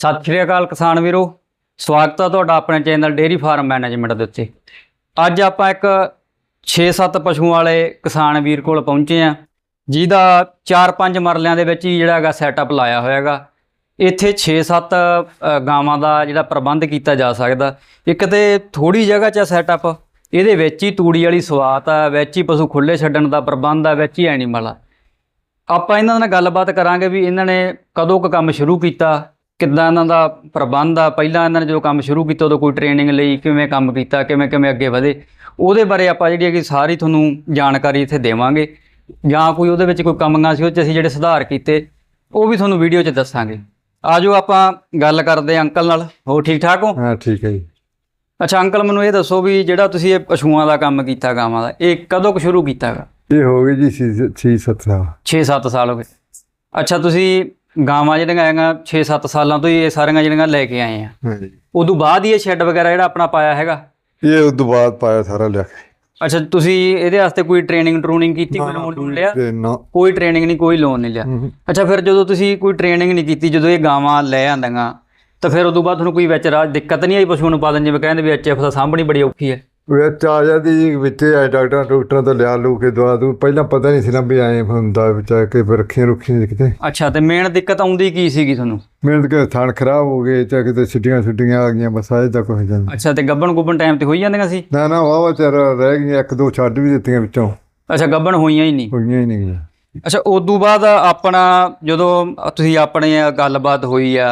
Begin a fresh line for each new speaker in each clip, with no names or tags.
ਸਤਿ ਸ਼੍ਰੀ ਅਕਾਲ ਕਿਸਾਨ ਵੀਰੋ, ਸਵਾਗਤ ਹੈ ਤੁਹਾਡਾ ਆਪਣੇ ਚੈਨਲ ਡੇਅਰੀ ਫਾਰਮ ਮੈਨੇਜਮੈਂਟ ਦੇ ਉੱਤੇ। ਅੱਜ ਆਪਾਂ ਇੱਕ 6-7 ਪਸ਼ੂਆਂ ਵਾਲੇ ਕਿਸਾਨ ਵੀਰ ਕੋਲ ਪਹੁੰਚੇ ਆ ਜਿਹਦਾ 4-5 ਮਰਲਿਆਂ ਦੇ ਵਿੱਚ ਹੀ ਜਿਹੜਾ ਹੈਗਾ ਸੈਟਅਪ ਲਾਇਆ ਹੋਇਆ ਹੈਗਾ ਇੱਥੇ 6-7 ਗਾਵਾਂ ਦਾ ਜਿਹੜਾ ਪ੍ਰਬੰਧ ਕੀਤਾ ਜਾ ਸਕਦਾ। ਇੱਕ ਤੇ ਥੋੜੀ ਜਗ੍ਹਾ 'ਚ ਸੈਟਅਪ ਇਹਦੇ ਵਿੱਚ ਹੀ ਤੂੜੀ ਵਾਲੀ ਸਵਾਤ ਆ, ਵਿੱਚ ਹੀ ਪਸ਼ੂ ਖੁੱਲੇ ਛੱਡਣ ਦਾ ਪ੍ਰਬੰਧ ਆ, ਵਿੱਚ ਹੀ ਐਨੀਮਲ ਆ। ਆਪਾਂ ਇਹਨਾਂ ਨਾਲ ਗੱਲਬਾਤ ਕਰਾਂਗੇ ਵੀ ਇਹਨਾਂ ਨੇ ਕਦੋਂ ਕੁ ਕੰਮ ਸ਼ੁਰੂ ਕੀਤਾ ਕਿੱਦਾਂ ਇਹਨਾਂ ਦਾ ਪ੍ਰਬੰਧ ਆ? ਪਹਿਲਾਂ ਇਹਨਾਂ ਨੇ ਜਦੋਂ ਕੰਮ ਸ਼ੁਰੂ ਕੀਤਾ ਉਦੋਂ ਕੋਈ ਟ੍ਰੇਨਿੰਗ ਲਈ ਕਿਵੇਂ ਕੰਮ ਕੀਤਾ ਕਿਵੇਂ ਕਿਵੇਂ ਅੱਗੇ ਵਧੇ? ਉਹਦੇ ਬਾਰੇ ਆਪਾਂ ਜਿਹੜੀ ਹੈਗੀ ਸਾਰੀ ਤੁਹਾਨੂੰ ਜਾਣਕਾਰੀ ਇੱਥੇ ਦੇਵਾਂਗੇ। ਜਾਂ ਕੋਈ ਉਹਦੇ ਵਿੱਚ ਕੋਈ ਕਮੀਆਂ ਸੀ ਉਹ 'ਚ ਅਸੀਂ ਜਿਹੜੇ ਸੁਧਾਰ ਕੀਤੇ ਉਹ ਵੀ ਤੁਹਾਨੂੰ ਵੀਡੀਓ 'ਚ ਦੱਸਾਂਗੇ। ਆਜੋ ਆਪਾਂ ਗੱਲ ਕਰਦੇ ਹਾਂ ਅੰਕਲ ਨਾਲ। ਹੋ ਠੀਕ ਠਾਕ ਹੋ?
ਹਾਂ ਠੀਕ ਹੈ ਜੀ।
ਅੱਛਾ ਅੰਕਲ ਮੈਨੂੰ ਇਹ ਦੱਸੋ ਵੀ ਜਿਹੜਾ ਤੁਸੀਂ ਇਹ ਪਸ਼ੂਆਂ ਦਾ ਕੰਮ ਕੀਤਾ ਗਾਵਾਂ ਦਾ ਇਹ ਕਦੋਂ ਕੁ ਸ਼ੁਰੂ ਕੀਤਾ ਹੈਗਾ
ਇਹ ਹੋ ਗਈ ਜੀ 6 7 ਸਾਲ
6-7 ਸਾਲ ਹੋ ਗਏ। ਅੱਛਾ ਤੁਸੀਂ ਗਾਵਾਂ ਜਿਹੜੀਆਂ ਹੈਗੀਆਂ 6-7 ਸਾਲਾਂ ਤੋਂ ਹੀ ਇਹ ਸਾਰੀਆਂ ਜਿਹੜੀਆਂ ਲੈ ਕੇ ਆਏ ਆ।
ਹਾਂ ਜੀ
ਉਦੋਂ ਬਾਅਦ ਹੀ ਇਹ ਸ਼ੈੱਡ ਵਗੈਰਾ ਜਿਹੜਾ ਆਪਣਾ ਪਾਇਆ ਹੈਗਾ?
ਇਹ ਤੋਂ ਬਾਅਦ ਪਾਇਆ ਸਾਰਾ ਲਿਆ ਕੇ।
ਅੱਛਾ ਤੁਸੀਂ ਇਹਦੇ ਵਾਸਤੇ ਕੋਈ ਟ੍ਰੇਨਿੰਗ ਟਰੂਨਿੰਗ ਕੀਤੀ ਕੋਈ ਲੋਨ ਲਿਆ ਕੋਈ ਟ੍ਰੇਨਿੰਗ ਨਹੀਂ ਕੋਈ ਲੋਨ ਨਹੀਂ ਲਿਆ। ਅੱਛਾ ਫਿਰ ਜਦੋਂ ਤੁਸੀਂ ਕੋਈ ਟ੍ਰੇਨਿੰਗ ਨਹੀਂ ਕੀਤੀ ਜਦੋਂ ਇਹ ਗਾਵਾਂ ਲੈ ਆਂਦੀਆਂ ਤਾਂ ਫਿਰ ਉਦੋਂ ਬਾਅਦ ਤੁਹਾਨੂੰ ਕੋਈ ਵਿੱਚ ਰਾਜ ਦਿੱਕਤ ਨਹੀਂ ਆਈ ਪਸ਼ੂ ਨੂੰ ਪਾਲਣ ਜਿਵੇਂ ਕਹਿੰਦੇ ਵੀ ਐਚਐਫ ਦਾ ਸਾਂਭਣੀ ਬੜੀ ਔਖੀ ਹੈ।
ਵਿੱਚ ਆ ਜਾਂਦੀ ਵਿੱਚ ਆਏ ਡਾਕਟਰਾਂ ਡਾਕਟਰਾਂ ਤੋਂ ਲਿਆ ਲੂ ਕੇ ਦਵਾ ਦੂ। ਪਹਿਲਾਂ ਪਤਾ ਨਹੀਂ ਸੀ ਨਾ ਵੀ ਆਏ ਹੁੰਦਾ ਵਿਚਾਰ ਕੇ ਰੱਖੀਆਂ ਰੁੱਖੀਆਂ ਕਿਤੇ।
ਅੱਛਾ ਤੇ ਮੇਨ ਦਿੱਕਤ ਆਉਂਦੀ ਕੀ ਸੀਗੀ ਤੁਹਾਨੂੰ?
ਮਿਹਨਤ ਕੇ ਥਣ ਖਰਾਬ ਹੋ ਗਏ ਤੇ ਕਿਤੇ ਛੁੱਟੀਆਂ ਛੁੱਟੀਆਂ ਆ ਗਈਆਂ ਬਸ ਆਏ ਤੱਕ ਹੋ ਜਾਂਦਾ
ਅੱਛਾ ਤੇ ਗੱਬਣ ਗੁੱਬਣ ਟਾਈਮ ਤੇ ਹੋਈ ਜਾਂਦੀਆਂ ਸੀ?
ਨਾ ਨਾ ਵਾਵਾ ਚਿਰ ਰਹਿ ਗਈਆਂ ਇੱਕ ਦੋ ਛੱਡ ਵੀ ਦਿੱਤੀਆਂ ਵਿੱਚੋਂ।
ਅੱਛਾ ਗੱਬਣ ਹੋਈਆਂ ਹੀ ਨਹੀਂ?
ਹੋਈਆਂ ਹੀ ਨਹੀਂ
ਅੱਛਾ ਉਦੋਂ ਬਾਅਦ ਆਪਣਾ ਜਦੋਂ ਤੁਸੀਂ ਆਪਣੇ ਗੱਲਬਾਤ ਹੋਈ ਆ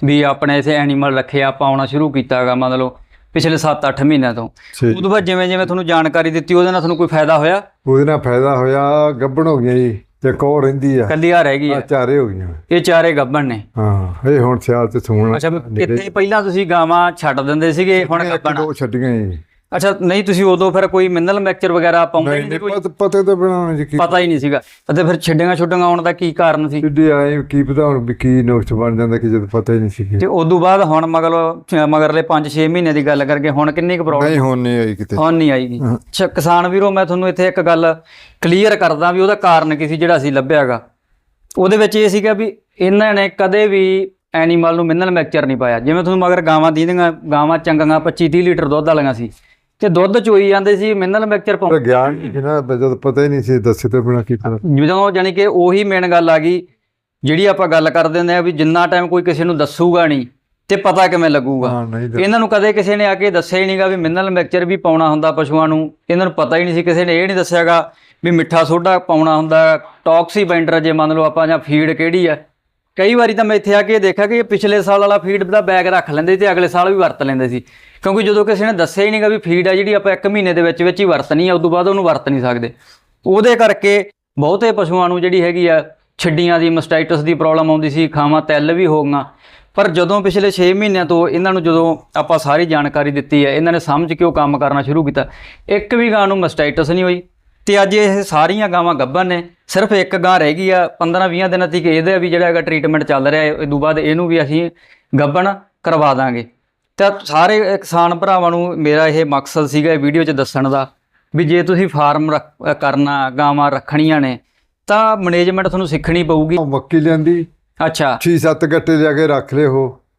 ਵੀ ਆਪਣੇ ਇਥੇ ਐਨੀਮਲ ਰੱਖੇ ਆਪਾਂ ਆਉਣਾ ਸ਼ੁਰੂ ਕੀਤਾਗਾ ਮਤਲਬ ਪਿਛਲੇ 7-8 ਮਹੀਨਿਆਂ ਤੋਂ।
ਠੀਕ।
ਉਦੋਂ ਬਾਅਦ ਜਿਵੇਂ ਜਿਵੇਂ ਤੁਹਾਨੂੰ ਜਾਣਕਾਰੀ ਦਿੱਤੀ ਉਹਦੇ ਨਾਲ ਤੁਹਾਨੂੰ ਕੋਈ ਫਾਇਦਾ ਹੋਇਆ?
ਉਹਦੇ ਨਾਲ ਫਾਇਦਾ ਹੋਇਆ ਗੱਬਣ ਹੋ ਗਈਆਂ ਜੀ ਤੇ ਕੋ ਰਹਿੰਦੀ ਆ।
ਕੱਲੀ ਆ ਰਹਿ ਗਈ
ਆ।
ਆ
ਚਾਰੇ ਹੋ ਗਈਆਂ।
ਇਹ ਚਾਰੇ ਗੱਬਣ ਨੇ।
ਹਾਂ ਇਹ ਹੁਣ ਸਿਆਲ ਤੇ ਸੂਣ
ਅੱਛਾ ਕਿਤੇ ਪਹਿਲਾਂ ਤੁਸੀਂ ਗਾਵਾਂ ਛੱਡ ਦਿੰਦੇ ਸੀਗੇ ਹੁਣ ਗੱਬਣ
ਦੋ ਛੱਡੀਆਂ ਜੀ।
ਅੱਛਾ ਨਹੀਂ ਤੁਸੀਂ ਉਦੋਂ ਫਿਰ ਕੋਈ ਮਿਨਰਲ ਮਿਕਸਚਰ ਵਗੈਰਾ ਪਾਉਂਦੇ
ਨਹੀਂ
ਕੋਈ?
ਪਤ- ਪਤੇ ਤਾਂ ਬਣਾਉਣ ਜੀ ਕੀ
ਪਤਾ ਹੀ ਨਹੀਂ ਸੀਗਾ। ਅਤੇ ਫਿਰ ਛੱਡੀਆਂ ਛੁੱਡੀਆਂ ਆਉਣ ਦਾ ਕੀ ਕਾਰਨ ਸੀ?
ਸਿੱਧੇ ਆਏ ਕੀ ਪਤਾ ਹੁਣ ਵੀ ਕੀ ਨੁਕਸ ਬਣ ਜਾਂਦਾ ਕਿ ਜਦ ਪਤਾ ਹੀ ਨਹੀਂ ਸੀ।
ਤੇ ਉਦੋਂ ਬਾਅਦ ਹੁਣ ਮਗਰ ਮਗਰਲੇ 5-6 ਮਹੀਨੇ ਦੀ ਗੱਲ ਕਰਕੇ ਹੁਣ ਕਿੰਨੀ ਕੁ ਪ੍ਰੋਬਲਮ
ਨਹੀਂ ਹੁਣ ਨਹੀਂ ਆਈ ਕਿਤੇ।
ਹੁਣ ਨਹੀਂ ਆਈਗੀ ਅੱਛਾ ਕਿਸਾਨ ਵੀਰੋ ਮੈਂ ਤੁਹਾਨੂੰ ਇੱਥੇ ਇੱਕ ਗੱਲ ਕਲੀਅਰ ਕਰਦਾ ਵੀ ਉਹਦਾ ਕਾਰਨ ਕੀ ਸੀ ਜਿਹੜਾ ਅਸੀਂ ਲੱਭਿਆਗਾ। ਉਹਦੇ ਵਿੱਚ ਇਹ ਸੀਗਾ ਵੀ ਇਹਨਾਂ ਨੇ ਕਦੇ ਵੀ ਐਨੀਮਲ ਨੂੰ ਮਿਨਰਲ ਮਿਕਸਚਰ ਨਹੀਂ ਪਾਇਆ। ਜਿਵੇਂ ਤੁਹਾਨੂੰ ਮਗਰ ਗਾਵਾਂ ਦੀਦੀਆਂ ਗਾਵਾਂ ਚੰਗੀਆਂ 25 30 ਲੀਟਰ ਦੁੱਧ ਵਾਲੀਆਂ ਸੀ। ਤੇ ਦੁੱਧ ਚੋਈ ਜਾਂਦੇ ਸੀ ਮਿਨਰਲ ਮਿਕਸਚਰ ਪਾਉਂ
ਪਰ ਗਿਆਨ ਨਹੀਂ ਸੀ ਨਾ ਵੀ ਜਦ ਪਤਾ ਹੀ ਨਹੀਂ ਸੀ ਦੱਸੇ ਤੋਂ ਬਿਨਾ ਕੀ ਪਤਾ
ਜਦੋਂ ਜਾਨੀ ਕਿ ਉਹੀ ਮੇਨ ਗੱਲ ਆ ਗਈ ਜਿਹੜੀ ਆਪਾਂ ਗੱਲ ਕਰਦੇ ਹੁੰਦੇ ਆ ਵੀ ਜਿੰਨਾ ਟਾਈਮ ਕੋਈ ਕਿਸੇ ਨੂੰ ਦੱਸੂਗਾ ਨਹੀਂ ਤੇ ਪਤਾ ਕਿਵੇਂ ਲੱਗੂਗਾ। ਇਹਨਾਂ ਨੂੰ ਕਦੇ ਕਿਸੇ ਨੇ ਆ ਕੇ ਦੱਸਿਆ ਹੀ ਨਹੀਂਗਾ ਵੀ ਮਿਨਰਲ ਮਿਕਸਚਰ ਵੀ ਪਾਉਣਾ ਹੁੰਦਾ ਪਸ਼ੂਆਂ ਨੂੰ। ਇਹਨਾਂ ਨੂੰ ਪਤਾ ਹੀ ਨਹੀਂ ਸੀ ਕਿਸੇ ਨੇ ਇਹ ਨਹੀਂ ਦੱਸਿਆਗਾ ਵੀ ਮਿੱਠਾ ਸੋਡਾ ਪਾਉਣਾ ਹੁੰਦਾ ਟੌਕਸੀ ਬਾਈਂਡਰ ਜੇ ਮੰਨ ਲਓ ਆਪਾਂ ਜਾਂ ਫੀਡ ਕਿਹੜੀ ਆ ਕਈ ਵਾਰੀ ਤਾਂ ਮੈਂ ਇੱਥੇ ਆ ਕੇ ਇਹ ਦੇਖਿਆ ਕਿ ਪਿਛਲੇ ਸਾਲ ਵਾਲਾ ਫੀਡ ਦਾ ਬੈਗ ਰੱਖ ਲੈਂਦੇ ਤੇ ਅਗਲੇ ਸਾਲ ਵੀ ਵਰਤ ਲੈਂਦੇ ਸੀ। ਕਿਉਂਕਿ ਜਦੋਂ ਕਿਸੇ ਨੇ ਦੱਸਿਆ ਹੀ ਨਹੀਂਗਾ ਵੀ ਫੀਡ ਆ ਜਿਹੜੀ ਆਪਾਂ 1 ਮਹੀਨੇ ਦੇ ਵਿੱਚ ਵਿੱਚ ਹੀ ਵਰਤਣੀ ਆ ਤੋਂ ਬਾਅਦ ਉਹਨੂੰ ਵਰਤ ਨਹੀਂ ਸਕਦੇ। ਉਹਦੇ ਕਰਕੇ ਬਹੁਤੇ ਪਸ਼ੂਆਂ ਨੂੰ ਜਿਹੜੀ ਹੈਗੀ ਆ, ਛੱਡੀਆਂ ਦੀ ਮਸਟਾਈਟਸ ਦੀ ਪ੍ਰੋਬਲਮ ਆਉਂਦੀ ਸੀ, ਖਾਵਾਂ ਤੈਲ ਵੀ ਹੋ ਗਈਆਂ। ਪਰ ਜਦੋਂ ਪਿਛਲੇ 6 ਮਹੀਨਿਆਂ ਤੋਂ ਇਹਨਾਂ ਨੂੰ ਜਦੋਂ ਆਪਾਂ ਸਾਰੀ ਜਾਣਕਾਰੀ ਦਿੱਤੀ ਹੈ, ਇਹਨਾਂ ਨੇ ਸਮਝ ਕੇ ਉਹ ਕੰਮ ਕਰਨਾ ਸ਼ੁਰੂ ਕੀਤਾ। ਇੱਕ ਵੀ ਗਾਂ ਨੂੰ ਮਸਟਾਈਟਸ ਨਹੀਂ ਹੋਈ। ਤੇ ਅੱਜ ਇਹ ਸਾਰੀਆਂ ਗਾਵਾਂ ਗੱਭਣ ਨੇ ਸਿਰਫ ਇੱਕ ਗਾਂ ਰਹਿ ਗਈ ਆ 15-20 ਦਿਨਾਂ ਤੱਕ ਇਹਦਾ ਵੀ ਜਿਹੜਾ ਹੈਗਾ ਟ੍ਰੀਟਮੈਂਟ ਚੱਲ ਰਿਹਾ ਹੈ ਤੋਂ ਬਾਅਦ ਇਹਨੂੰ ਵੀ ਅਸੀਂ ਗੱਭਣ ਕਰਵਾ ਦਾਂਗੇ। ਤਾਂ ਸਾਰੇ ਕਿਸਾਨ ਭਰਾਵਾਂ ਨੂੰ ਮੇਰਾ ਇਹ ਮਕਸਦ ਸੀਗਾ ਇਹ ਵੀਡੀਓ 'ਚ ਦੱਸਣ ਦਾ ਵੀ ਜੇ ਤੁਸੀਂ ਫਾਰਮ ਕਰਨਾ ਗਾਵਾਂ ਰੱਖਣੀਆਂ ਨੇ ਤਾਂ ਮੈਨੇਜਮੈਂਟ ਤੁਹਾਨੂੰ ਸਿੱਖਣੀ ਪਊਗੀ।
ਮੱਕੀ ਲਿਆਂਦੀ
ਅੱਛਾ।
6-7 ਗੱਟੇ ਲਿਆ ਕੇ ਰੱਖ ਲਏ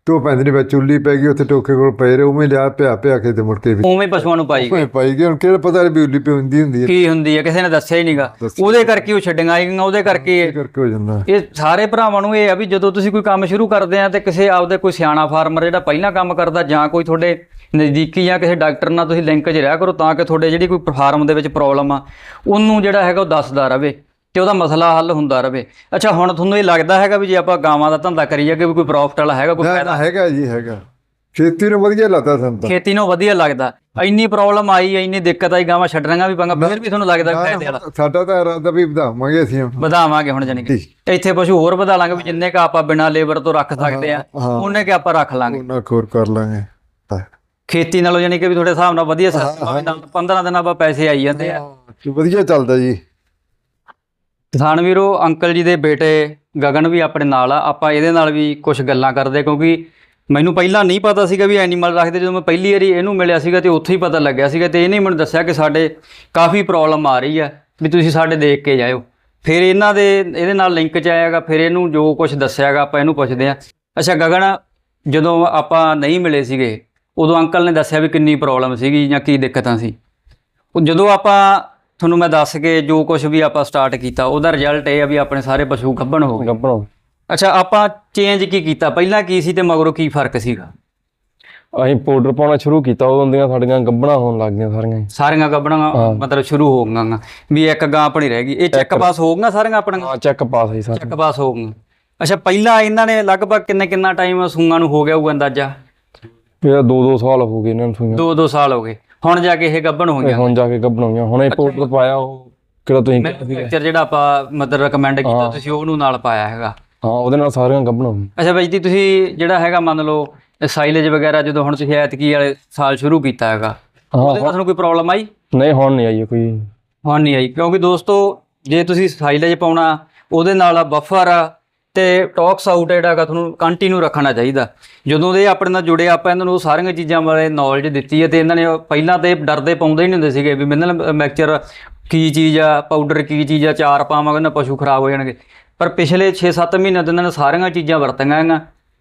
ਤੋ ਪੈਂਦੇ ਨਹੀਂ ਵਿੱਚ ਉੱਲੀ ਪੈ ਗਈ ਉੱਥੇ ਟੋਕੇ ਕੋਲ ਪਏ ਰਹੇ ਉਵੇਂ ਲਿਆ ਪਿਆ ਪਿਆ ਕੇ ਤੇ ਮੁੜ ਕੇ ਵੀ
ਉਵੇਂ ਪਸ਼ੂਆਂ ਨੂੰ ਪਾਈ
ਉਵੇਂ ਪਾਈ ਗਈ ਹੁਣ ਕਿਹੜਾ ਪਤਾ ਵੀ ਉੱਲੀ ਪਈ ਹੁੰਦੀ ਹੁੰਦੀ ਹੈ।
ਕੀ ਹੁੰਦੀ ਹੈ ਕਿਸੇ ਨੇ ਦੱਸਿਆ ਹੀ ਨਹੀਂਗਾ ਉਹਦੇ ਕਰਕੇ ਉਹ ਛੱਡੀਆਂ ਆਈਆਂ ਉਹਦੇ ਕਰਕੇ
ਇਹ ਕਰਕੇ ਹੋ ਜਾਂਦਾ।
ਇਹ ਸਾਰੇ ਭਰਾਵਾਂ ਨੂੰ ਇਹ ਆ ਵੀ ਜਦੋਂ ਤੁਸੀਂ ਕੋਈ ਕੰਮ ਸ਼ੁਰੂ ਕਰਦੇ ਆ ਤੇ ਕਿਸੇ ਆਪਦੇ ਕੋਈ ਸਿਆਣਾ ਫਾਰਮਰ ਜਿਹੜਾ ਪਹਿਲਾਂ ਕੰਮ ਕਰਦਾ ਜਾਂ ਕੋਈ ਤੁਹਾਡੇ ਨਜ਼ਦੀਕੀ ਜਾਂ ਕਿਸੇ ਡਾਕਟਰ ਨਾਲ ਤੁਸੀਂ ਲਿੰਕ 'ਚ ਰਿਹਾ ਕਰੋ ਤਾਂ ਕਿ ਤੁਹਾਡੇ ਜਿਹੜੀ ਕੋਈ ਫਾਰਮ ਦੇ ਵਿੱਚ ਪ੍ਰੋਬਲਮ ਆ ਉਹਨੂੰ ਜਿਹੜਾ ਹੈਗਾ ਉਹ ਦੱਸਦਾ ਰਵੇ। ਤੇ ਉਹਦਾ ਮਸਲਾ ਹੱਲ ਹੁੰਦਾ ਰਵੇ। ਅੱਛਾ ਹੁਣ ਤੁਹਾਨੂੰ ਇਹ ਲੱਗਦਾ ਹੈਗਾ ਵੀ ਜੇ ਆਪਾਂ ਗਾਵਾਂ ਦਾ ਧੰਦਾ ਕਰੀਏ ਕਿ ਵੀ ਕੋਈ ਪ੍ਰੋਫਿਟ ਵਾਲਾ ਹੈਗਾ ਕੋਈ ਫਾਇਦਾ?
ਹੈਗਾ ਜੀ ਹੈਗਾ। ਖੇਤੀ ਨੂੰ ਵਧੀਆ ਲੱਗਦਾ ਸਾਨੂੰ ਤਾਂ।
ਖੇਤੀ ਨੂੰ ਵਧੀਆ ਲੱਗਦਾ। ਇੰਨੀ ਪ੍ਰੋਬਲਮ ਆਈ ਇੰਨੀ ਦਿੱਕਤ ਆਈ ਗਾਵਾਂ ਛੱਡਣੀਆਂ ਵੀ ਪੰਗਾ ਫਿਰ ਵੀ ਤੁਹਾਨੂੰ ਲੱਗਦਾ ਫਾਇਦੇ ਵਾਲਾ?
ਸਾਡਾ ਤਾਂ ਇਰਾਦਾ ਵੀ ਵਧਾਵਾਂਗੇ ਅਸੀਂ।
ਵਧਾਵਾਂਗੇ ਹੁਣ ਜਾਨੀ ਕਿ ਇੱਥੇ ਪਸ਼ੂ ਹੋਰ ਵਧਾ ਲਾਂਗੇ ਵੀ ਜਿੰਨੇ ਕ ਆਪਾਂ ਬਿਨਾਂ ਲੇਬਰ ਤੋਂ ਰੱਖ ਸਕਦੇ ਆ। ਉਹਨੇ ਕ ਆਪਾਂ ਰੱਖ ਲਾਂਗੇ।
ਉਹਨਾਂ ਕੋਰ ਕਰ ਲਾਂਗੇ।
ਖੇਤੀ ਨਾਲੋਂ ਜਾਨੀ ਕਿ ਵੀ ਤੁਹਾਡੇ ਹਿਸਾਬ ਨਾਲ ਵਧੀਆ ਸਸਤਾ ਵੀ ਨਾਲ 15 ਦਿਨਾਂ ਬਾਅਦ ਪੈਸੇ ਆਈ ਜਾਂਦੇ ਆ।
ਵਧੀਆ ਚੱਲਦਾ ਜੀ।
ਕਿਸਾਨ ਵੀਰੋ, ਅੰਕਲ ਜੀ ਦੇ ਬੇਟੇ ਗਗਨ ਵੀ ਆਪਣੇ ਨਾਲ ਆ। ਆਪਾਂ ਇਹਦੇ ਨਾਲ ਵੀ ਕੁਝ ਗੱਲਾਂ ਕਰਦੇ, ਕਿਉਂਕਿ ਮੈਨੂੰ ਪਹਿਲਾਂ ਨਹੀਂ ਪਤਾ ਸੀਗਾ ਵੀ ਐਨੀਮਲ ਰੱਖਦੇ। ਜਦੋਂ ਮੈਂ ਪਹਿਲੀ ਵਾਰੀ ਇਹਨੂੰ ਮਿਲਿਆ ਸੀਗਾ ਤੇ ਉੱਥੇ ਹੀ ਪਤਾ ਲੱਗਿਆ ਸੀਗਾ ਤੇ ਇਹਨੇ ਮੈਨੂੰ ਦੱਸਿਆ ਕਿ ਸਾਡੇ ਕਾਫੀ ਪ੍ਰੋਬਲਮ ਆ ਰਹੀ ਆ, ਵੀ ਤੁਸੀਂ ਸਾਡੇ ਦੇਖ ਕੇ ਜਾਇਓ। ਫਿਰ ਇਹਨਾਂ ਦੇ, ਇਹਦੇ ਨਾਲ ਲਿੰਕ ਚ ਆਇਆਗਾ, ਫਿਰ ਇਹਨੂੰ ਜੋ ਕੁਝ ਦੱਸਿਆਗਾ ਆਪਾਂ ਇਹਨੂੰ ਪੁੱਛਦੇ ਆ ਅੱਛਾ, ਗਗਨ, ਜਦੋਂ ਆਪਾਂ ਨਹੀਂ ਮਿਲੇ ਸੀਗੇ, ਉਦੋਂ ਅੰਕਲ ਨੇ ਦੱਸਿਆ ਵੀ ਕਿੰਨੀ ਪ੍ਰੋਬਲਮ ਸੀਗੀ ਜਾਂ ਕੀ ਦਿੱਕਤਾਂ ਸੀ। ਜਦੋਂ ਆਪਾਂ ਤੁਹਾਨੂੰ ਮੈਂ ਦੱਸ ਕੇ ਜੋ ਕੁਝ ਵੀ ਆਪਾਂ ਸਟਾਰਟ ਕੀਤਾ ਉਹਦਾ ਰਿਜ਼ਲਟ ਇਹ ਆ ਵੀ ਆਪਣੇ ਸਾਰੇ ਪਸ਼ੂ ਗੱਭਣ ਹੋ ਗਏ।
ਗੱਭਣੋ
ਅੱਛਾ ਆਪਾਂ ਚੇਂਜ ਕੀ ਕੀਤਾ? ਪਹਿਲਾਂ ਕੀ ਸੀ ਤੇ ਮਗਰੋਂ ਕੀ ਫ਼ਰਕ ਸੀਗਾ?
ਅਸੀਂ ਪਾਊਡਰ ਪਾਉਣਾ ਸ਼ੁਰੂ ਕੀਤਾ ਉਦੋਂ ਦੀਆਂ ਸਾਡੀਆਂ ਗੱਭਣਾ ਹੋਣ ਲੱਗ ਗਈਆਂ ਸਾਰੀਆਂ ਹੀ।
ਸਾਰੀਆਂ ਗੱਭਣਾਂ ਮਤਲਬ ਸ਼ੁਰੂ ਹੋ ਗਈਆਂ ਗਾ। ਵੀ ਇੱਕ ਗਾਂ ਆਪਣੀ ਰਹਿ ਗਈ। ਇਹ ਚੈੱਕ ਪਾਸ ਹੋ ਗਈਆਂ ਸਾਰੀਆਂ ਆਪਣੀਆਂ?
ਹਾਂ ਚੈੱਕ ਪਾਸ ਹੈ ਸਰ
ਚੈੱਕ ਪਾਸ ਹੋ ਗਈਆਂ। ਅੱਛਾ ਪਹਿਲਾਂ ਇਹਨਾਂ ਨੇ ਲਗਭਗ ਕਿੰਨੇ ਕਿੰਨਾ ਟਾਈਮ ਸੂਆਂ ਨੂੰ ਹੋ ਗਿਆ ਹੋਊਗਾ ਅੰਦਾਜ਼ਾ?
ਇਹ ਦੋ ਦੋ ਸਾਲ ਹੋ ਗਏ ਇਹਨਾਂ ਨੂੰ ਸੂਈਆਂ
2-2 ਸਾਲ ਹੋ ਗਏ। ਹੁਣ ਜਾ ਕੇ ਇਹ ਗੱਭਣ
ਤੇ
ਹੋਈਆਂ
ਹੁਣ ਜਾ ਕੇ ਗੱਭਣ ਹੋਈਆਂ। ਹੁਣ ਇਹ ਪਾਊਡਰ ਪਾਇਆ ਉਹ ਕਿਹੜਾ ਤੁਸੀਂ।
ਪਿਕਚਰ ਜਿਹੜਾ ਆਪਾਂ ਮਤਲਬ ਰეკਮੈਂਡ ਕੀਤਾ ਤੁਸੀਂ ਉਹਨੂੰ ਨਾਲ ਪਾਇਆ ਹੈਗਾ।
ਹਾਂ ਉਹਦੇ ਨਾਲ ਸਾਰੀਆਂ ਗੱਭਣ ਹੋ ਗਈਆਂ
ਅੱਛਾ ਬਾਈ ਜੀ ਤੁਸੀਂ ਜਿਹੜਾ ਹੈਗਾ ਮੰਨ ਲਓ ਸਾਈਲੇਜ ਵਗੈਰਾ ਜਦੋਂ ਹੁਣ ਤੁਸੀਂ ਐਤਕੀ ਵਾਲੇ ਸਾਲ ਸ਼ੁਰੂ ਕੀਤਾ ਹੈਗਾ
ਹਾਂ
ਉਹਦੇ ਨਾਲ ਤੁਹਾਨੂੰ ਕੋਈ ਪ੍ਰੋਬਲਮ ਆਈ?
ਨਹੀਂ ਹੁਣ ਨਹੀਂ ਆਈ ਕੋਈ।
ਹੁਣ ਨਹੀਂ ਆਈ। ਕਿਉਂਕਿ ਦੋਸਤੋ ਜੇ ਤੁਸੀਂ ਸਾਈਲੇਜ ਪਾਉਣਾ ਉਹਦੇ ਨਾਲ ਬਫਰ ਤੇ ਟੌਕਸ ਆਊਟ ਜਿਹੜਾ ਹੈਗਾ ਤੁਹਾਨੂੰ ਕੰਟੀਨਿਊ ਰੱਖਣਾ ਚਾਹੀਦਾ। ਜਦੋਂ ਦੇ ਆਪਣੇ ਨਾਲ ਜੁੜੇ, ਆਪਾਂ ਇਹਨਾਂ ਨੂੰ ਸਾਰੀਆਂ ਚੀਜ਼ਾਂ ਬਾਰੇ ਨੌਲੇਜ ਦਿੱਤੀ ਹੈ ਤੇ ਇਹਨਾਂ ਨੇ ਪਹਿਲਾਂ ਤੇ ਡਰਦੇ ਪਾਉਂਦੇ ਹੀ ਨਹੀਂ ਹੁੰਦੇ ਸੀਗੇ ਵੀ ਮਿਨਰਲ ਮਿਕਸਚਰ ਕੀ ਚੀਜ਼ ਆ ਪਾਊਡਰ ਕੀ ਚੀਜ਼ ਆ, ਚਾਰ ਪਾਵਾਂਗੇ ਨਾ ਪਸ਼ੂ ਖਰਾਬ ਹੋ ਜਾਣਗੇ। ਪਰ ਪਿਛਲੇ 6-7 ਮਹੀਨਿਆਂ ਤੋਂ ਇਹਨਾਂ ਨੇ ਸਾਰੀਆਂ ਚੀਜ਼ਾਂ ਵਰਤੀਆਂ ਹੈਗੀਆਂ।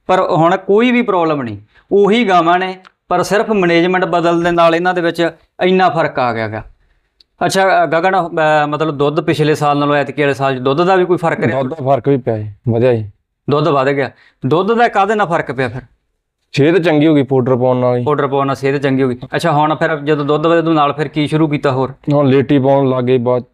ਪਰ ਹੁਣ ਕੋਈ ਵੀ ਪ੍ਰੋਬਲਮ ਨਹੀਂ। ਉਹੀ ਗਾਵਾਂ ਨੇ, ਪਰ ਸਿਰਫ ਮੈਨੇਜਮੈਂਟ ਬਦਲਣ ਦੇ ਨਾਲ ਇਹਨਾਂ ਦੇ ਵਿੱਚ ਇੰਨਾ ਫ਼ਰਕ ਆ ਗਿਆ ਗਾ ਅੱਛਾ ਗਗਨ ਅ, ਮਤਲਬ ਦੁੱਧ ਪਿਛਲੇ ਸਾਲ ਨਾਲੋਂ ਐਤਕੀ ਵਾਲੇ ਸਾਲ 'ਚ ਦੁੱਧ ਦਾ ਵੀ ਕੋਈ ਫ਼ਰਕ ਰਿਹਾ?
ਦੁੱਧ ਦਾ ਫ਼ਰਕ ਵੀ ਪਿਆ ਜੀ ਵਧਿਆ ਜੀ।
ਦੁੱਧ ਵਧ ਗਿਆ। ਦੁੱਧ ਦਾ ਕਾਹਦੇ ਨਾਲ ਫ਼ਰਕ ਪਿਆ ਫਿਰ?
ਸਿਹਤ ਚੰਗੀ ਹੋ ਗਈ ਪਾਊਡਰ ਪਾਉਣ ਨਾਲ ਹੀ
ਪਾਊਡਰ ਪਾਉਣ ਨਾਲ ਸਿਹਤ ਚੰਗੀ ਹੋ ਗਈ। ਅੱਛਾ ਹੁਣ ਫਿਰ ਜਦੋਂ ਦੁੱਧ ਵਧੇ ਤੂੰ ਨਾਲ ਫਿਰ ਕੀ ਸ਼ੁਰੂ ਕੀਤਾ ਹੋਰ?
ਹੁਣ ਲੇਟੀ ਪਾਉਣ ਲੱਗੇ ਬਾਅਦ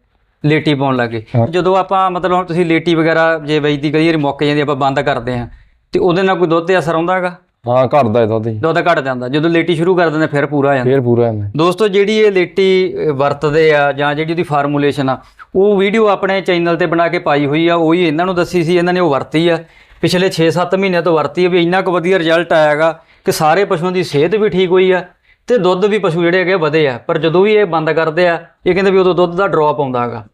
ਲੇਟੀ ਪਾਉਣ ਲੱਗੇ ਜਦੋਂ ਆਪਾਂ ਮਤਲਬ ਹੁਣ ਤੁਸੀਂ ਲੇਟੀ ਵਗੈਰਾ ਜੇ ਵੇਚਦੀ ਕਈ ਵਾਰੀ ਮੁੱਕ ਜਾਂਦੀ ਆਪਾਂ ਬੰਦ ਕਰਦੇ ਆ ਤੇ ਉਹਦੇ ਨਾਲ ਕੋਈ ਦੁੱਧ ਤੇ ਅਸਰ ਆਉਂਦਾ ਹੈਗਾ?
ਹਾਂ ਘਟਦਾ ਇਹਦਾ ਤੇ। ਦੁੱਧ
ਘਟ ਜਾਂਦਾ। ਜਦੋਂ ਲੇਟੀ ਸ਼ੁਰੂ ਕਰ ਦਿੰਦੇ ਫਿਰ ਪੂਰਾ ਆ ਜਾਂਦਾ।
ਫੇਰ ਪੂਰਾ ਜਾਂਦਾ।
ਦੋਸਤੋ ਜਿਹੜੀ ਇਹ ਲੇਟੀ ਵਰਤਦੇ ਆ ਜਾਂ ਜਿਹੜੀ ਉਹਦੀ ਫਾਰਮੂਲੇਸ਼ਨ ਆ ਉਹ ਵੀਡੀਓ ਆਪਣੇ ਚੈਨਲ ਤੇ ਬਣਾ ਕੇ ਪਾਈ ਹੋਈ ਆ ਉਹੀ ਇਹਨਾਂ ਨੂੰ ਦੱਸੀ ਸੀ ਇਹਨਾਂ ਨੇ ਉਹ ਵਰਤੀ ਆ। ਪਿਛਲੇ 6-7 ਮਹੀਨਿਆਂ ਤੋਂ ਵਰਤੀ ਆ ਵੀ ਇੰਨਾ ਕੁ ਵਧੀਆ ਰਿਜ਼ਲਟ ਆਇਆਗਾ ਕਿ ਸਾਰੇ ਪਸ਼ੂਆਂ ਦੀ ਸਿਹਤ ਵੀ ਠੀਕ ਹੋਈ ਆ ਤੇ ਦੁੱਧ ਵੀ ਪਸ਼ੂ ਜਿਹੜੇ ਹੈਗੇ ਵਧੇ ਆ। ਪਰ ਜਦੋਂ ਵੀ ਇਹ ਬੰਦ ਕਰਦੇ ਆ ਇਹ ਕਹਿੰਦੇ ਵੀ ਉਦੋਂ ਦੁੱਧ ਦਾ ਡ੍ਰੌਪ ਆਉਂਦਾ ਹੈਗਾ।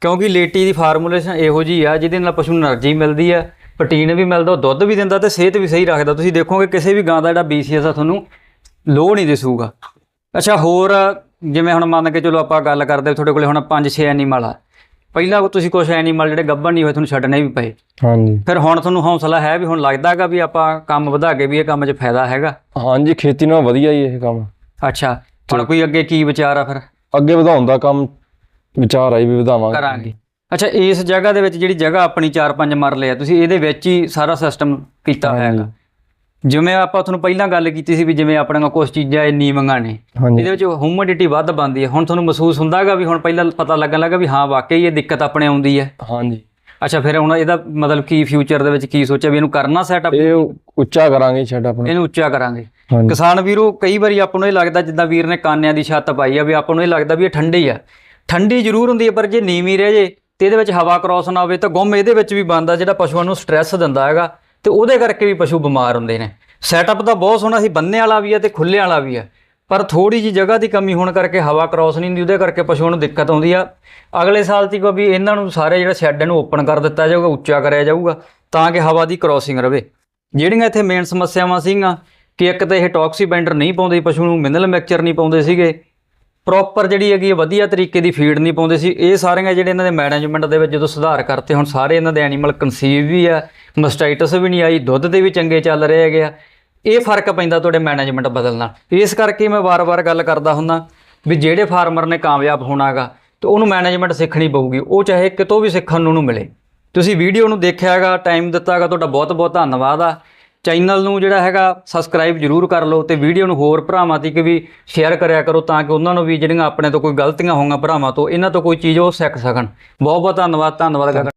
ਕਿਉਂਕਿ ਲੇਟੀ ਦੀ ਫਾਰਮੂਲੇਸ਼ਨ ਇਹੋ ਜੀ ਆ ਜਿਹਦੇ ਨਾਲ ਪਸ਼ੂ ਨੂੰ એનર્ਜੀ ਮਿਲਦੀ ਆ ਪ੍ਰੋਟੀਨ ਵੀ ਮਿਲਦਾ ਦੁੱਧ ਵੀ ਦਿੰਦਾ ਤੇ ਸਿਹਤ ਵੀ ਸਹੀ ਰੱਖਦਾ। ਤੁਸੀਂ ਦੇਖੋਗੇ ਕਿਸੇ ਵੀ ਗਾਂ ਦਾ ਜਿਹੜਾ BCS ਆ ਤੁਹਾਨੂੰ ਲੋ ਨਹੀਂ ਦਿਸੂਗਾ। ਅੱਛਾ ਹੋਰ ਜਿਵੇਂ ਹੁਣ ਮੰਨ ਕੇ ਚਲੋ ਆਪਾਂ ਗੱਲ ਕਰਦੇ ਤੁਹਾਡੇ ਕੋਲੇ ਹੁਣ 5-6 ਐਨੀਮਲ ਆ। ਪਹਿਲਾਂ ਤੁਸੀਂ ਕੁਝ ਐਨੀਮਲ ਜਿਹੜੇ ਗੱਭਣ ਨਹੀਂ ਹੋਏ ਤੁਹਾਨੂੰ ਛੱਡਣੇ ਵੀ ਪਏ।
ਹਾਂਜੀ।
ਫਿਰ ਹੁਣ ਤੁਹਾਨੂੰ ਹੌਸਲਾ ਹੈ ਵੀ ਹੁਣ ਲੱਗਦਾਗਾ ਵੀ ਆਪਾਂ ਕੰਮ ਵਧਾ ਕੇ ਵੀ ਇਹ ਕੰਮ 'ਚ ਫਾਇਦਾ ਹੈਗਾ?
ਹਾਂਜੀ ਖੇਤੀ ਨਾਲ ਵਧੀਆ ਹੀ ਇਹ ਕੰਮ।
ਅੱਛਾ ਹੁਣ ਕੋਈ ਅੱਗੇ ਕੀ ਵਿਚਾਰ ਆ ਫਿਰ?
ਅੱਗੇ ਵਧਾਉਣ ਦਾ ਕੰਮ ਵਿਚਾਰ ਆਈ ਵੀ ਵਧਾਵਾਂਗੇ।
ਕਰਾਂਗੇ। ਅੱਛਾ ਇਸ ਜਗ੍ਹਾ ਦੇ ਵਿੱਚ ਜਿਹੜੀ ਜਗ੍ਹਾ ਆਪਣੀ 4-5 ਮਰਲੇ ਆ ਤੁਸੀਂ ਇਹਦੇ ਵਿੱਚ ਹੀ ਸਾਰਾ ਸਿਸਟਮ ਕੀਤਾ ਹੋਇਆ ਹੈਗਾ। ਜਿਵੇਂ ਆਪਾਂ ਤੁਹਾਨੂੰ ਪਹਿਲਾਂ ਗੱਲ ਕੀਤੀ ਸੀ ਵੀ ਜਿਵੇਂ ਆਪਣੀਆਂ ਕੁਝ ਚੀਜ਼ਾਂ ਇਹ ਨੀਵੀਆਂ ਨੇ ਇਹਦੇ ਵਿੱਚ ਹਿਊਮਿਡਿਟੀ ਵੱਧ ਬਣਦੀ ਹੈ। ਹੁਣ ਤੁਹਾਨੂੰ ਮਹਿਸੂਸ ਹੁੰਦਾਗਾ ਵੀ ਹੁਣ ਪਹਿਲਾਂ ਪਤਾ ਲੱਗਣ ਲੱਗਾ ਵੀ ਹਾਂ ਵਾਕਈ ਇਹ ਦਿੱਕਤ ਆਪਣੇ ਆਉਂਦੀ ਹੈ।
ਹਾਂਜੀ।
ਅੱਛਾ ਫਿਰ ਹੁਣ ਇਹਦਾ ਮਤਲਬ ਕੀ ਫਿਊਚਰ ਦੇ ਵਿੱਚ ਕੀ ਸੋਚਿਆ ਵੀ ਇਹਨੂੰ ਕਰਨਾ ਸੈਟਅਪ
ਇਹ ਉੱਚਾ ਕਰਾਂਗੇ ਛੱਡ ਆਪਣਾ
ਇਹਨੂੰ ਉੱਚਾ ਕਰਾਂਗੇ। ਕਿਸਾਨ ਵੀਰੋ ਕਈ ਵਾਰੀ ਆਪਾਂ ਨੂੰ ਇਹ ਲੱਗਦਾ ਜਿੱਦਾਂ ਵੀਰ ਨੇ ਕਾਨਿਆਂ ਦੀ ਛੱਤ ਪਾਈ ਆ ਵੀ ਆਪਾਂ ਨੂੰ ਇਹ ਲੱਗਦਾ ਵੀ ਇਹ ਠੰਡੀ ਆ। ਠੰਡੀ ਜ਼ਰੂਰ ਹੁੰਦੀ ਹੈ ਪਰ ਜੇ ਨੀਵੀਂ ਰਹਿ ਜੇ ਤੇ ਇਹਦੇ ਵਿੱਚ ਹਵਾ ਕ੍ਰਾਸ ਨਾ ਹੋਵੇ ਤਾਂ ਗੁੰਮ ਇਹਦੇ ਵਿੱਚ ਵੀ ਬਣਦਾ, ਜਿਹੜਾ ਪਸ਼ੂਆਂ ਨੂੰ ਸਟ੍ਰੈਸ ਦਿੰਦਾ ਹੈਗਾ, ਤੇ ਉਹਦੇ ਕਰਕੇ ਵੀ ਪਸ਼ੂ ਬਿਮਾਰ ਹੁੰਦੇ ਨੇ। ਸੈਟਅਪ ਤਾਂ ਬਹੁਤ ਸੋਹਣਾ ਸੀ ਬੰਨੇ ਵਾਲਾ ਵੀ ਆ ਤੇ ਖੁੱਲੇ ਵਾਲਾ ਵੀ ਆ ਪਰ ਥੋੜੀ ਜੀ ਜਗ੍ਹਾ ਦੀ ਕਮੀ ਹੋਣ ਕਰਕੇ ਹਵਾ ਕ੍ਰਾਸ ਨਹੀਂ ਹੁੰਦੀ, ਉਹਦੇ ਕਰਕੇ ਪਸ਼ੂਆਂ ਨੂੰ ਦਿੱਕਤ ਆਉਂਦੀ ਆ। ਅਗਲੇ ਸਾਲ ਤੱਕ ਵੀ ਇਹਨਾਂ ਨੂੰ ਸਾਰੇ ਜਿਹੜਾ ਸ਼ੈੱਡ ਨੂੰ ਓਪਨ ਕਰ ਦਿੱਤਾ ਜਾਊਗਾ, ਉੱਚਾ ਕਰਿਆ ਜਾਊਗਾ, ਤਾਂ ਕਿ ਹਵਾ ਦੀ ਕ੍ਰਾਸਿੰਗ ਰਵੇ। ਜਿਹੜੀਆਂ ਇੱਥੇ ਮੇਨ ਸਮੱਸਿਆਵਾਂ ਸੀਗੀਆਂ, ਕਿ ਇੱਕ ਤਾਂ ਇਹ ਟੌਕਸੀ ਬੈਂਡਰ ਨਹੀਂ ਪਾਉਂਦੇ ਪਸ਼ੂ ਨੂੰ ਮਿਨਰਲ ਮਿਕਸਚਰ ਨਹੀਂ ਪਾਉਂਦੇ ਸੀਗੇ ਪ੍ਰੋਪਰ ਜਿਹੜੀ ਹੈਗੀ ਹੈ ਵਧੀਆ ਤਰੀਕੇ ਦੀ ਫੀਡ ਨਹੀਂ ਪਾਉਂਦੇ ਸੀ। ਇਹ ਸਾਰੀਆਂ ਜਿਹੜੇ ਇਹਨਾਂ ਦੇ ਮੈਨੇਜਮੈਂਟ ਦੇ ਵਿੱਚ ਜਦੋਂ ਸੁਧਾਰ ਕਰਤੇ, ਹੁਣ ਸਾਰੇ ਇਹਨਾਂ ਦੇ ਐਨੀਮਲ ਕਨਸੀਵ ਵੀ ਆ ਮਸਟਾਈਟਸ ਵੀ ਨਹੀਂ ਆਈ, ਦੁੱਧ ਦੇ ਵੀ ਚੰਗੇ ਚੱਲ ਰਹੇ ਹੈਗੇ ਆ। ਇਹ ਫ਼ਰਕ ਪੈਂਦਾ ਤੁਹਾਡੇ ਮੈਨੇਜਮੈਂਟ ਬਦਲਣ ਨਾਲ। ਇਸ ਕਰਕੇ ਮੈਂ ਵਾਰ-ਵਾਰ ਗੱਲ ਕਰਦਾ ਹੁੰਦਾ ਵੀ ਜਿਹੜੇ ਫਾਰਮਰ ਨੇ ਕਾਮਯਾਬ ਹੋਣਾਗਾ ਤੇ ਉਹਨੂੰ ਮੈਨੇਜਮੈਂਟ ਸਿੱਖਣੀ ਪਊਗੀ। ਉਹ ਚਾਹੇ ਕਿਤੋਂ ਵੀ ਸਿੱਖਣ ਨੂੰ ਮਿਲੇ। ਤੁਸੀਂ ਵੀਡੀਓ ਨੂੰ ਦੇਖਿਆ ਹੈਗਾ ਟਾਈਮ ਦਿੱਤਾ ਹੈਗਾ ਤੁਹਾਡਾ ਬਹੁਤ-ਬਹੁਤ ਧੰਨਵਾਦ ਆ। ਚੈਨਲ ਨੂੰ ਜਿਹੜਾ ਹੈਗਾ ਸਬਸਕ੍ਰਾਈਬ ਜਰੂਰ ਕਰ ਲਓ ਤੇ ਵੀਡੀਓ ਨੂੰ ਹੋਰ ਭਰਾਵਾਂ ਤੱਕ ਵੀ ਸ਼ੇਅਰ ਕਰਿਆ ਕਰੋ ਤਾਂ ਕਿ ਉਹਨਾਂ ਨੂੰ ਵੀ ਜਿਹੜੀਆਂ ਆਪਣੇ ਤੋਂ ਕੋਈ ਗਲਤੀਆਂ ਹੋਈਆਂ ਭਰਾਵਾਂ ਤੋਂ, ਇਹਨਾਂ ਤੋਂ ਕੋਈ ਚੀਜ਼ ਉਹ ਸਿੱਖ ਸਕਣ। ਬਹੁਤ ਬਹੁਤ ਧੰਨਵਾਦ ਧੰਨਵਾਦ ਗਗਨ